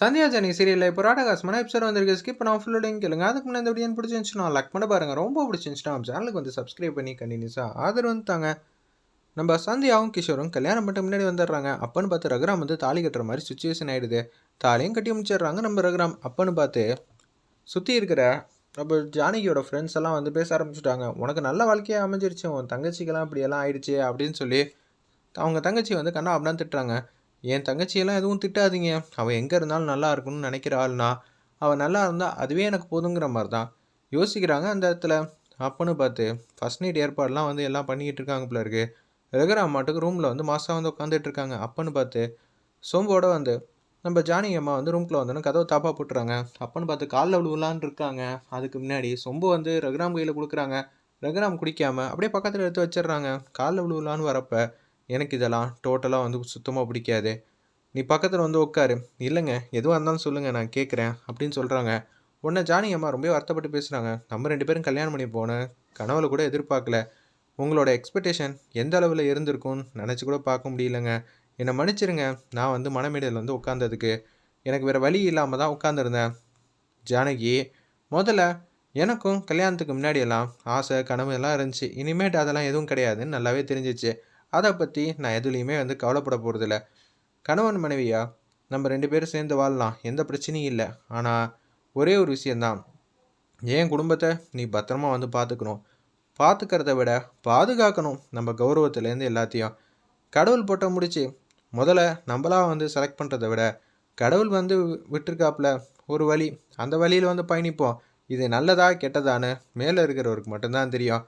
சந்தியா ஜனி சீரியலில் இப்போ ராடகாசமான எபிசோட் வந்திருக்கு. ஸ்கிப் நான் ஃபுல்லோடையும் கேளுங்க. அதுக்கு முன்னாடி இந்த வீடியோ பிடிச்சிருந்துச்சுன்னா லைக் பண்ண பாருங்கள் ரொம்ப பிடிச்சிருந்துச்சுன்னா சேனலுக்கு வந்து சப்ஸ்கிரைப் பண்ணி கண்டினியூஸாக ஆதரவு வந்து தாங்க. நம்ம சந்தியாவும் கிஷோரும் கல்யாணம் பண்ணிட்டு முன்னாடி வந்துடுறாங்க. அப்பன்னு பார்த்து ரகுராம் வந்து தாலி கட்டுற மாதிரி சுச்சுவேஷன் ஆகிடுது தாலியும் கட்டி முடிச்சிடுறாங்க நம்ம ரகுராம். அப்பன்னு பார்த்து சுற்றி இருக்கிற நம்ம ஜானகியோட ஃப்ரெண்ட்ஸ் எல்லாம் வந்து பேச ஆரம்பிச்சுட்டாங்க. உனக்கு நல்ல வாழ்க்கையாக அமைஞ்சிருச்சு. உன் தங்கச்சிக்கெல்லாம் இப்படியெல்லாம் ஆயிடுச்சு. அப்படின்னு சொல்லி அவங்க தங்கச்சி வந்து கண்ணா அப்படின்னு திட்டுறாங்க. என் தங்கச்சியெல்லாம் எதுவும் திட்டாதீங்க. அவள் எங்கே இருந்தாலும் நல்லா இருக்கணும்னு நினைக்கிற ஆள்னா அவள் நல்லா இருந்தால் அதுவே எனக்கு போதுங்கிற மாதிரி தான் யோசிக்கிறாங்க அந்த இடத்துல. அப்பன்னு பார்த்து ஃபஸ்ட் நைட் ஏற்பாடுலாம் வந்து எல்லாம் பண்ணிக்கிட்டு இருக்காங்க போல இருக்கு. ரகுராம் அம்மாட்டுக்கு ரூமில் வந்து மாதம் வந்து உட்காந்துட்டு இருக்காங்க. அப்பன்னு பார்த்து சோம்போட வந்து நம்ம ஜானி அம்மா வந்து ரூம்குள்ளே வந்தோன்னு கதவை தாப்பாக போட்டுறாங்க. அப்பன்னு பார்த்து காலில் விழுவலான்னு இருக்காங்க. அதுக்கு முன்னாடி சொம்பு வந்து ரகுராம் கையில் கொடுக்குறாங்க. ரகுராம் குடிக்காமல் அப்படியே பக்கத்தில் எடுத்து வச்சிடுறாங்க. காலில் விழுவலான்னு வரப்போ எனக்கு இதெல்லாம் டோட்டலாக வந்து சுத்தமாக பிடிக்காது. நீ பக்கத்தில் வந்து உட்காரு. இல்லைங்க எதுவாக இருந்தாலும் சொல்லுங்கள் நான் கேட்குறேன் அப்படின்னு சொல்கிறாங்க உடனே ஜானி அம்மா ரொம்ப வருத்தப்பட்டு பேசுகிறாங்க நம்ம ரெண்டு பேரும் கல்யாணம் பண்ணி போனேன் கனவுல கூட எதிர்பார்க்கல. உங்களோட எக்ஸ்பெக்டேஷன் எந்த அளவில் இருந்திருக்கும்னு நினச்சி கூட பார்க்க முடியலங்க. என்னை மன்னிச்சிருங்க நான் வந்து மனமேடையில் வந்து உட்காந்ததுக்கு எனக்கு வேறு வழி இல்லாமல் தான் உட்காந்துருந்தேன் ஜானகி முதல்ல எனக்கும் கல்யாணத்துக்கு முன்னாடியெல்லாம் ஆசை கனவு எல்லாம் இருந்துச்சு. இனிமேட்டு அதெல்லாம் எதுவும் கிடையாதுன்னு நல்லாவே தெரிஞ்சிச்சு. அதை பற்றி நான் எதுலேயுமே வந்து கவலைப்பட போகிறதில்ல கணவன் மனைவியா? நம்ம ரெண்டு பேரும் சேர்ந்து வாழலாம். எந்த பிரச்சனையும் இல்லை. ஆனால் ஒரே ஒரு விஷயந்தான் என் குடும்பத்தை நீ பத்திரமா வந்து பார்த்துக்கணும் பார்த்துக்கிறத விட பாதுகாக்கணும் நம்ம கௌரவத்துலேருந்து எல்லாத்தையும். கடவுள் போட்ட முடிச்சு முதல்ல நம்மளாக வந்து செலக்ட் பண்ணுறத விட கடவுள் வந்து விட்டுருக்காப்புல ஒரு வழி. அந்த வழியில் வந்து பயணிப்போம். இது நல்லதா கெட்டதான்னு மேலே இருக்கிறவருக்கு மட்டும்தான் தெரியும்.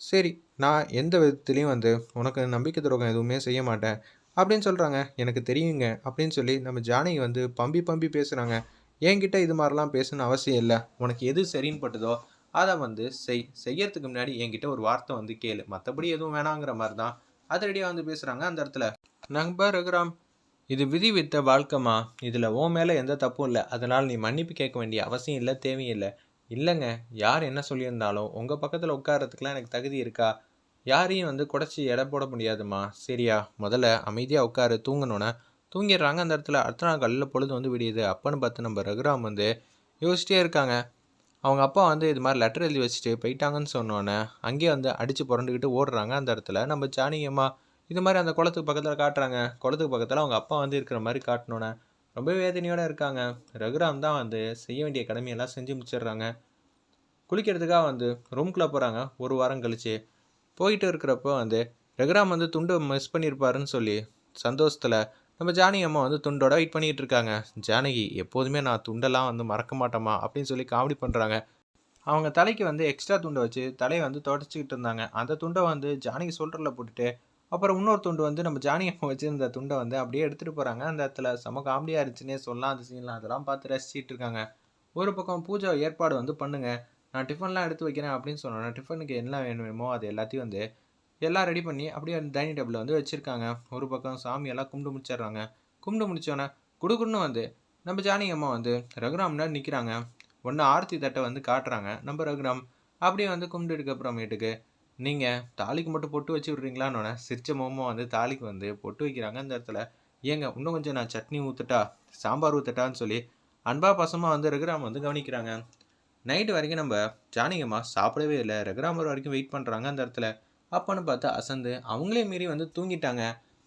சரி நான் எந்த விதத்துலேயும் வந்து உனக்கு நம்பிக்கை துரோகம் எதுவுமே செய்ய மாட்டேன் அப்படின்னு சொல்கிறாங்க எனக்கு தெரியுங்க அப்படின்னு சொல்லி நம்ம ஜானகி வந்து பம்பி பம்பி பேசுகிறாங்க என்கிட்ட இது மாதிரிலாம் பேசணும்னு அவசியம் இல்லை. உனக்கு எது சரின்னு பட்டுதோ அதை வந்து செய். செய்யறதுக்கு முன்னாடி என்கிட்ட ஒரு வார்த்தை வந்து கேளு. மற்றபடி எதுவும் வேணாங்கிற மாதிரி தான். அதிரடியாக வந்து பேசுகிறாங்க அந்த இடத்துல. நண்பா ரகுராம் இது விதி வித்த வாழ்க்கைமா இதில் ஓ மேலே எந்த தப்பும் இல்லை. அதனால் நீ மன்னிப்பு கேட்க வேண்டிய அவசியம் இல்லை தேவையில்லை இல்லைங்க. யார் என்ன சொல்லியிருந்தாலும் உங்கள் பக்கத்தில் உட்காரத்துக்குலாம் எனக்கு தகுதி இருக்கா? யாரையும் வந்து குடச்சி எடை போட முடியாதுமா சரியா முதல்ல அமைதியாக உட்காரு. தூங்கணுன்னு தூங்கிடுறாங்க. அந்த இடத்துல அடுத்த நாள் காலையில் பொழுது வந்து விடியுது. அப்பன்னு பார்த்து நம்ம ரகுராம் வந்து யோசிச்சிட்டே இருக்காங்க. அவங்க அப்பா வந்து இது மாதிரி லெட்டர் எழுதி வச்சுட்டு போயிட்டாங்கன்னு சொன்னோன்னே அங்கேயே வந்து அடித்து புரண்டுக்கிட்டு ஓடுறாங்க அந்த இடத்துல. நம்ம ஜானகியம்மா இது மாதிரி அந்த குளத்துக்கு பக்கத்தில் காட்டுறாங்க. குளத்துக்கு பக்கத்தில் அவங்க அப்பா வந்து இருக்கிற மாதிரி காட்டினோன்னே ரொம்ப வேதனையோடு இருக்காங்க. ரகுராம் தான் வந்து செய்ய வேண்டிய கடமையெல்லாம் செஞ்சு முடிச்சிடுறாங்க. குளிக்கிறதுக்காக வந்து ரூம்குள்ளே போகிறாங்க ஒரு வாரம் கழிச்சு. போயிட்டு இருக்கிறப்போ வந்து ரகுராம் வந்து துண்டு மிஸ் பண்ணியிருப்பாருன்னு சொல்லி சந்தோஷத்தில் நம்ம ஜானகி அம்மா வந்து துண்டோட வெயிட் பண்ணிகிட்டு இருக்காங்க. ஜானகி எப்போதுமே நான் துண்டெல்லாம் வந்து மறக்க மாட்டோமா அப்படின்னு சொல்லி காமெடி பண்ணுறாங்க அவங்க தலைக்கு வந்து எக்ஸ்ட்ரா துண்டை வச்சு தலையை வந்து தொடச்சிக்கிட்டு இருந்தாங்க. அந்த துண்டை வந்து ஜானகி சொல்கிறல போட்டுட்டு அப்புறம் இன்னொரு துண்டு வந்து நம்ம ஜானி அம்மா வச்சுருந்த துண்டை வந்து அப்படியே எடுத்துகிட்டு போகிறாங்க அந்த இடத்துல செம காமெடியாக இருந்துச்சுன்னே சொல்லலாம். அந்த சீன்லாம் அதெல்லாம் பார்த்து ரசிச்சிட்டு இருக்காங்க. ஒரு பக்கம் பூஜை ஏற்பாடு வந்து பண்ணுங்கள் நான் டிஃபன்லாம் எடுத்து வைக்கிறேன் அப்படின்னு சொன்னேன் டிஃபனுக்கு என்ன வேணுமோ அது எல்லாத்தையும் வந்து எல்லாம் ரெடி பண்ணி அப்படியே அந்த டைனிங் டேபிளில் வந்து வச்சுருக்காங்க. ஒரு பக்கம் சாமியெல்லாம் கும்பிட்டு முடிச்சிடுறாங்க. கும்பிட்டு முடிச்சோன்னே குடுக்குன்னு வந்து நம்ம ஜானகி அம்மா வந்து ரகுராம்னா நிற்கிறாங்க ஒன்று ஆர்த்தி தட்டை வந்து காட்டுறாங்க. நம்ம ரகுராம் அப்படியே வந்து கும்பிட்டுக்கு அப்புறமேட்டுக்கு நீங்கள் தாலிக்கு மட்டும் பொட்டு வச்சு விட்றீங்களான்னு சிரிச்ச மோமோ வந்து தாலிக்கு வந்து பொட்டு வைக்கிறாங்க அந்த இடத்துல. ஏங்க இன்னும் கொஞ்சம் நான் சட்னி ஊற்றுட்டா சாம்பார் ஊற்றுட்டான்னு சொல்லி அன்பா பசமாக வந்து ரகுராம் வந்து கவனிக்கிறாங்க. நைட்டு வரைக்கும் நம்ம ஜானிகம்மா சாப்பிடவே இல்லை. ரகுராமர் வரைக்கும் வெயிட் பண்ணுறாங்க அந்த இடத்துல. அப்போன்னு பார்த்து அசந்து அவங்களே மீறி வந்து தூங்கிட்டாங்க.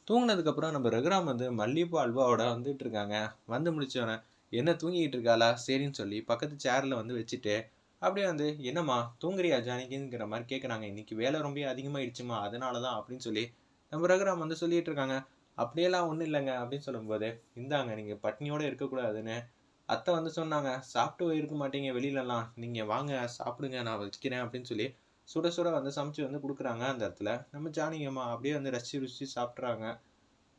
தூங்கினதுக்கப்புறம் நம்ம ரகுராம் வந்து மல்லிகைப்பூ அல்வாவோட வந்துட்டு இருக்காங்க. வந்து முடிச்சோடனே என்ன தூங்கிக்கிட்டு இருக்காளா? சரின்னு சொல்லி பக்கத்து சேரில் வந்து வச்சுட்டு அப்படியே வந்து என்னம்மா தூங்குறியா ஜானகிங்கிற மாதிரி கேட்குறாங்க இன்னைக்கு வேலை ரொம்ப அதிகமாகிடுச்சுமா அதனால தான் அப்படின்னு சொல்லி நம்ம ரகுராம் வந்து சொல்லிட்டு இருக்காங்க. அப்படியெல்லாம் ஒன்றும் இல்லைங்க அப்படின்னு சொல்லும்போது இந்தாங்க நீங்கள் பட்னியோடு இருக்கக்கூடாதுன்னு. அத்தை வந்து சொன்னாங்க சாப்பிட்டு இருக்க மாட்டீங்க வெளியிலலாம். நீங்கள் வாங்க சாப்பிடுங்க நான் வைக்கிறேன் அப்படின்னு சொல்லி சுட சுட வந்து சமைச்சு வந்து கொடுக்குறாங்க அந்த இடத்துல. நம்ம ஜானிங்கம்மா அப்படியே வந்து ரசிச்சு ருசிச்சு சாப்பிட்றாங்க.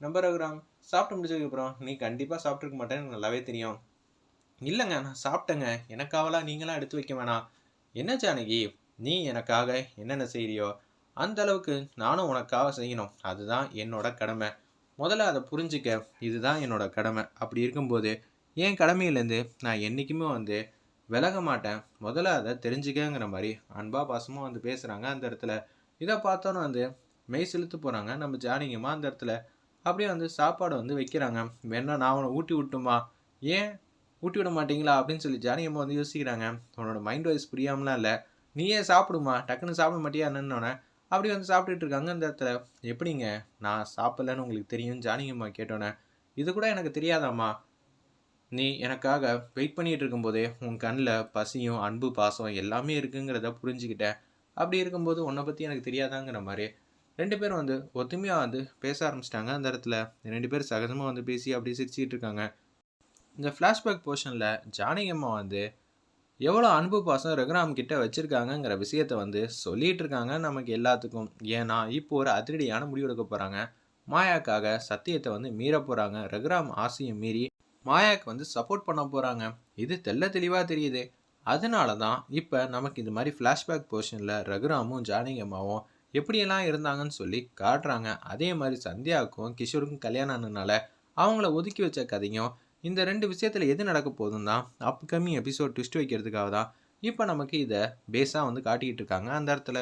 நம்ம ரகுராம் சாப்பிட்டு முடிச்சதுக்கப்புறம் நீ கண்டிப்பாக சாப்பிட்ருக்க மாட்டேன்னு எனக்கு நல்லாவே தெரியும். இல்லைங்க நான் சாப்பிட்டேங்க. எனக்காவலாம் நீங்களாம் எடுத்து வைக்க வேணாம். என்ன ஜானகி நீ எனக்காக என்னென்ன செய்கிறியோ அந்த அளவுக்கு நானும் உனக்காக செய்யணும். அதுதான் என்னோட கடமை. முதல்ல அதை புரிஞ்சுக்க. இதுதான் என்னோட கடமை. அப்படி இருக்கும்போது என் கடமையிலேருந்து நான் என்றைக்குமே வந்து விலக மாட்டேன். முதல்ல அதை தெரிஞ்சுக்கங்கிற மாதிரி அன்பா பாசமாக வந்து பேசுகிறாங்க அந்த இடத்துல. இதை பார்த்தோன்னு வந்து மெய் செலுத்து போகிறாங்க நம்ம ஜானிங்கம்மா அந்த இடத்துல அப்படியே வந்து சாப்பாடு வந்து வைக்கிறாங்க. வேணா நான் அவனை ஊட்டி விட்டுமா? ஏன் ஊட்டி விட மாட்டீங்களா அப்படின்னு சொல்லி ஜானியம்மா வந்து யோசிக்கிறாங்க. உன்னோட மைண்ட் வாய்ஸ் புரியாமலாம் இல்லை. நீயே சாப்பிடுமா? டக்குன்னு சாப்பிட மாட்டியா? என்னன்னொன்னே அப்படி வந்து சாப்பிட்டுட்டு இருக்காங்க அந்த இடத்துல எப்படிங்க? நான் சாப்பிடலன்னு உங்களுக்கு தெரியும் ஜானகி அம்மா கேட்டோன்னே இது கூட எனக்கு தெரியாதாம்மா. நீ எனக்காக வெயிட் பண்ணிகிட்டு இருக்கும்போதே உன் கண்ணில் பசியும் அன்பு பாசம் எல்லாமே இருக்குங்கிறத புரிஞ்சுக்கிட்டேன். அப்படி இருக்கும்போது உன்னை பற்றி எனக்கு தெரியாதாங்கிற மாதிரி. ரெண்டு பேரும் வந்து ஒத்துமையாக வந்து பேச ஆரம்பிச்சிட்டாங்க. அந்த இடத்துல ரெண்டு பேரும் சகஜமாக வந்து பேசி அப்படியே சிரிச்சிட்டு இருக்காங்க. இந்த ஃப்ளாஷ்பேக் போர்ஷனில் ஜானகி அம்மா வந்து எவ்வளோ அன்பு பாசம் ரகுராம் கிட்ட வச்சுருக்காங்கங்கிற விஷயத்த வந்து சொல்லிகிட்டு இருக்காங்க நமக்கு எல்லாத்துக்கும். ஏன்னா இப்போ ஒரு அதிரடியான முடிவு எடுக்க போகிறாங்க மாயாக்காக சத்தியத்தை வந்து மீற போகிறாங்க ரகுராம் ஆசையை மீறி மாயாக்கு வந்து சப்போர்ட் பண்ண போகிறாங்க இது தெள்ள தெளிவாக தெரியுது. அதனால தான் இப்போ நமக்கு இந்த மாதிரி ஃப்ளாஷ்பேக் போர்ஷனில் ரகுராமும் ஜானகி அம்மாவும் எப்படியெல்லாம் இருந்தாங்கன்னு சொல்லி காட்டுறாங்க. அதே மாதிரி சந்தியாவுக்கும் கிஷோருக்கும் கல்யாணம் ஆனதுனால அவங்கள ஒதுக்கி வச்ச கதையும் இந்த ரெண்டு விஷயத்தில் எது நடக்க போதும் தான் அப்கமிங் எபிசோட் ட்விஸ்ட் வைக்கிறதுக்காக தான் இப்போ நமக்கு இதை பேஸாக வந்து காட்டிக்கிட்டு இருக்காங்க. அந்த இடத்துல